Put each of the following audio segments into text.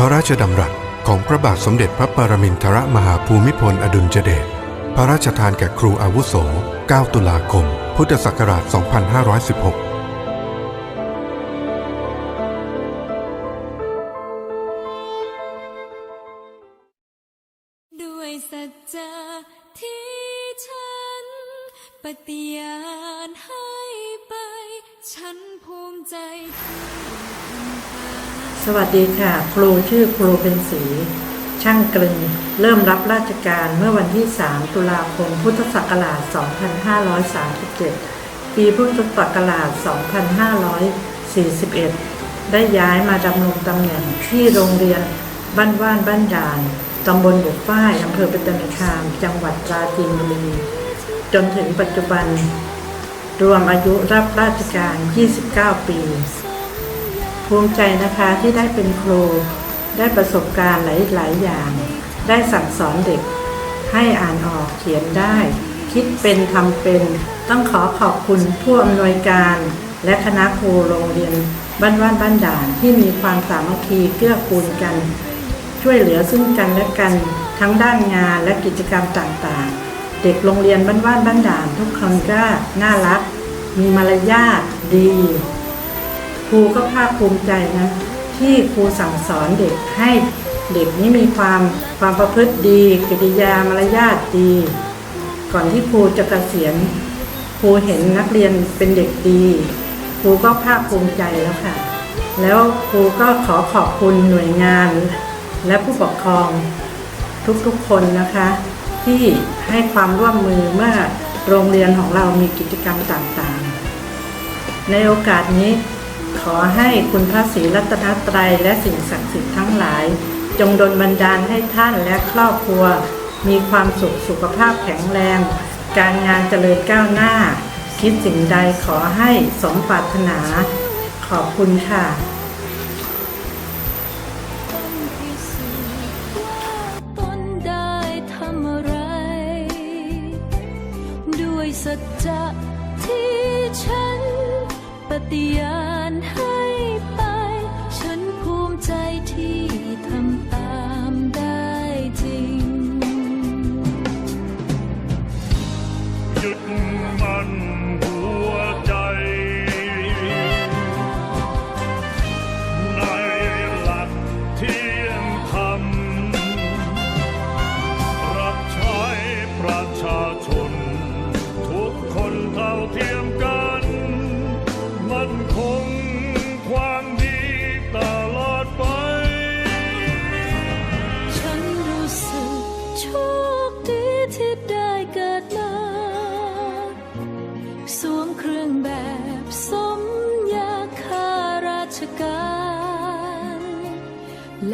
พระราชดำรัสของพระบาทสมเด็จพระปรมินทรมหาภูมิพลอดุลยเดช พระราชทานแก่ครูอาวุโส 9 ตุลาคม พุทธศักราช 2516ด้วยสัจจะที่ฉันปฏิญาณให้ไป ฉันภูมิใจที่ สวัสดีค่ะ ครูชื่อครูเป็นศรีช่างกลึง เริ่มรับราชการเมื่อวันที่ 3 ตุลาคม พุทธศักราช 2537 ปีพุทธศักราช 2541 ได้ย้ายมาดำรงตำแหน่งที่โรงเรียนบ้านว่านบ้านด่านตำบลบุกฝ้ายอำเภอเป็นตนคาม จังหวัดปราจีนบุรีจนถึงปัจจุบัน รวมอายุรับราชการ 29 ปี ภูมิใจนะคะที่ได้เป็นครู ได้ประสบการณ์หลายๆอย่าง ได้สั่งสอนเด็ก ให้อ่านออกเขียนได้ คิดเป็นทำเป็น ต้องขอขอบคุณผู้อำนวยการ และคณะครูโรงเรียนบ้านว่านบ้านด่านที่มีความสามัคคีเกื้อกูลกัน ช่วยเหลือซึ่งกันและกันทั้งด้านงานและกิจกรรมต่างๆ เด็กโรงเรียนบ้านว่านบ้านด่านทุกคนก็น่ารัก มีมารยาทดี ครูก็ภาคภูมิใจนะ ที่ครูสั่งสอนเด็กให้เด็กนี้มีความความประพฤติดีกิริยามารยาทดี ก่อนที่ครูจะเกษียณครูเห็นนักเรียนเป็นเด็กดีครูก็ภาคภูมิใจแล้วค่ะ แล้วครูก็ขอขอบคุณหน่วยงาน และผู้ปกครองทุกๆคนนะคะ ที่ให้ความร่วมมือเมื่อโรงเรียนของเรามีกิจกรรมต่างๆ ในโอกาสนี้ ขอให้คุณพระศรีรัตนตรัยและสิ่งศักดิ์สิทธิ์ทั้งหลาย จงดลบันดาลให้ท่านและครอบครัว มีความสุขสุขภาพแข็งแรง การงานเจริญก้าวหน้า คิดสิ่งใดขอให้สมปรารถนา ขอบคุณค่ะสัจจะที่ฉันปฏิ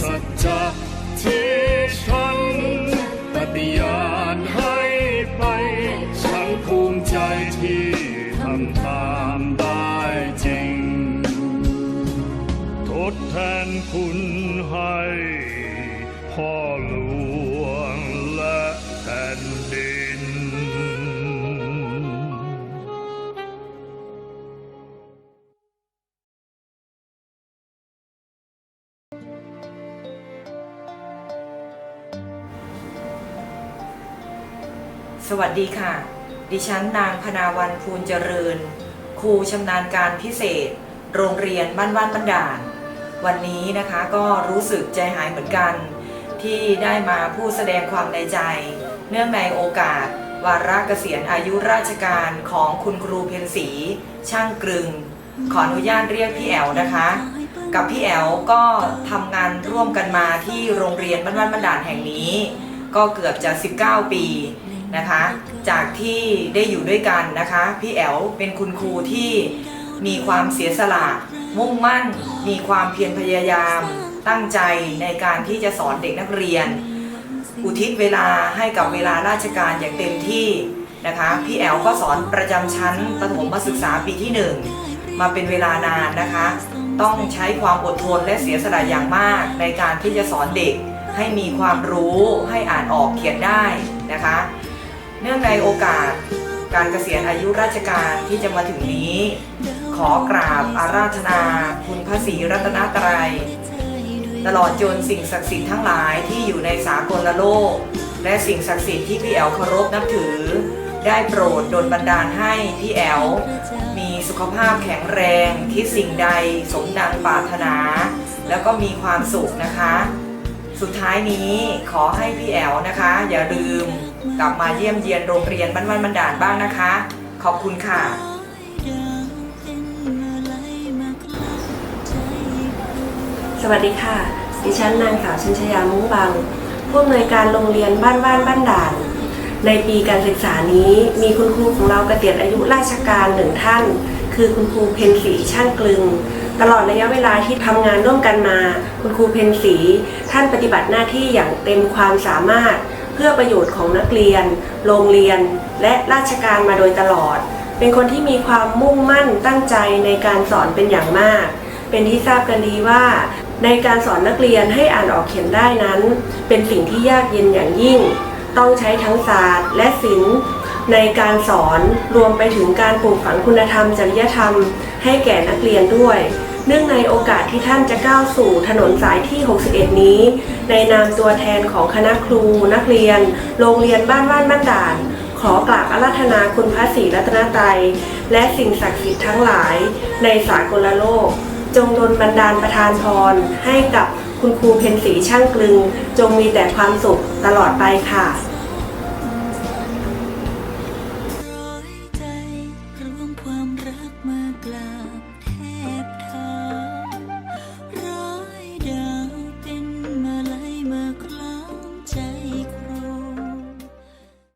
สัจจะที่ สวัสดีค่ะ ดิฉันนางพนาวันภูลเจริญ ครูชำนาญการพิเศษ โรงเรียนบ้านว่านบันดาล วันนี้นะคะก็รู้สึกใจหายเหมือนกัน ที่ได้มาพูดแสดงความในใจ เนื่องในโอกาส วาระเกษียณอายุราชการของคุณครูเพ็ญศรีช่างกรึง ขออนุญาตเรียกพี่แอลนะคะ กับพี่แอลก็ทำงานร่วมกันมาที่โรงเรียนบ้านว่านบันดาลแห่งนี้ ก็เกือบจะ 19 ปี นะคะ จากที่ได้อยู่ด้วยกันนะคะ พี่แอลเป็นคุณครูที่มีความเสียสละ มุ่งมั่น มีความเพียรพยายาม ตั้งใจในการที่จะสอนเด็กนักเรียน อุทิศเวลาให้กับเวลาราชการอย่างเต็มที่นะคะ พี่แอลก็สอนประจำชั้นประถมศึกษาปีที่ 1 มาเป็นเวลานานนะคะ ต้องใช้ความอดทนและเสียสละอย่างมากในการที่จะสอนเด็กให้มีความรู้ให้อ่านออกเขียนได้นะคะ เนื่องในโอกาสการเกษียณอายุราชการที่จะมาถึงนี้ ขอกราบอาราธนา คุณพระศรีรัตนตรัย ตลอดจนสิ่งศักดิ์สิทธิ์ทั้งหลายที่อยู่ในสากลโลก และสิ่งศักดิ์สิทธิ์ที่พี่แอลเคารพนับถือ ได้โปรดดลบันดาลให้พี่แอลมีสุขภาพแข็งแรงคิดสิ่งใดสมดังปรารถนา แล้วก็มีความสุขนะคะ สุดท้ายนี้ขอให้พี่แอลนะคะ อย่าลืมกลับมาเยี่ยมเยียนโรงเรียนบ้านวันบันดาลบ้างนะคะ ขอบคุณค่ะสวัสดีค่ะ ดิฉันนางสาวชินชยามุ้งบางผู้อำนวยการโรงเรียนบ้านว่านบ้านด่าน ในปีการศึกษานี้ มีคุณครูของเราเกษียณอายุราชการหนึ่งท่าน คือคุณครูเพนศรีช่างกลึง ตลอดระยะเวลาที่ทำงานร่วมกันมา คุณครูเพนศรีท่านปฏิบัติหน้าที่อย่างเต็มความสามารถ เพื่อประโยชน์ของนักเรียน โรงเรียน และราชการมาโดยตลอด เป็นคนที่มีความมุ่งมั่นตั้งใจในการสอนเป็นอย่างมาก เป็นที่ทราบกันดีว่า ในการสอนนักเรียนให้อ่านออกเขียนได้นั้น เป็นสิ่งที่ยากเย็นอย่างยิ่ง ต้องใช้ทั้งศาสตร์และศิลป์ในการสอนรวมไปถึงการปลูกฝังคุณธรรมจริยธรรม ให้แก่นักเรียนด้วย เนื่องในโอกาสที่ท่านจะก้าวสู่ถนนสายที่ 61 นี้ ในนามตัวแทนของคณะครู นักเรียน โรงเรียนบ้านว่านบ้านด่าน ขอกราบอาราธนาคุณพระศรีรัตนตรัยและสิ่งศักดิ์สิทธิ์ทั้งหลาย ในสากลโลก จงดลบันดาลประทานพรให้กับคุณครูเพนศรีช่างกลึง จงมีแต่ความสุขตลอดไปค่ะ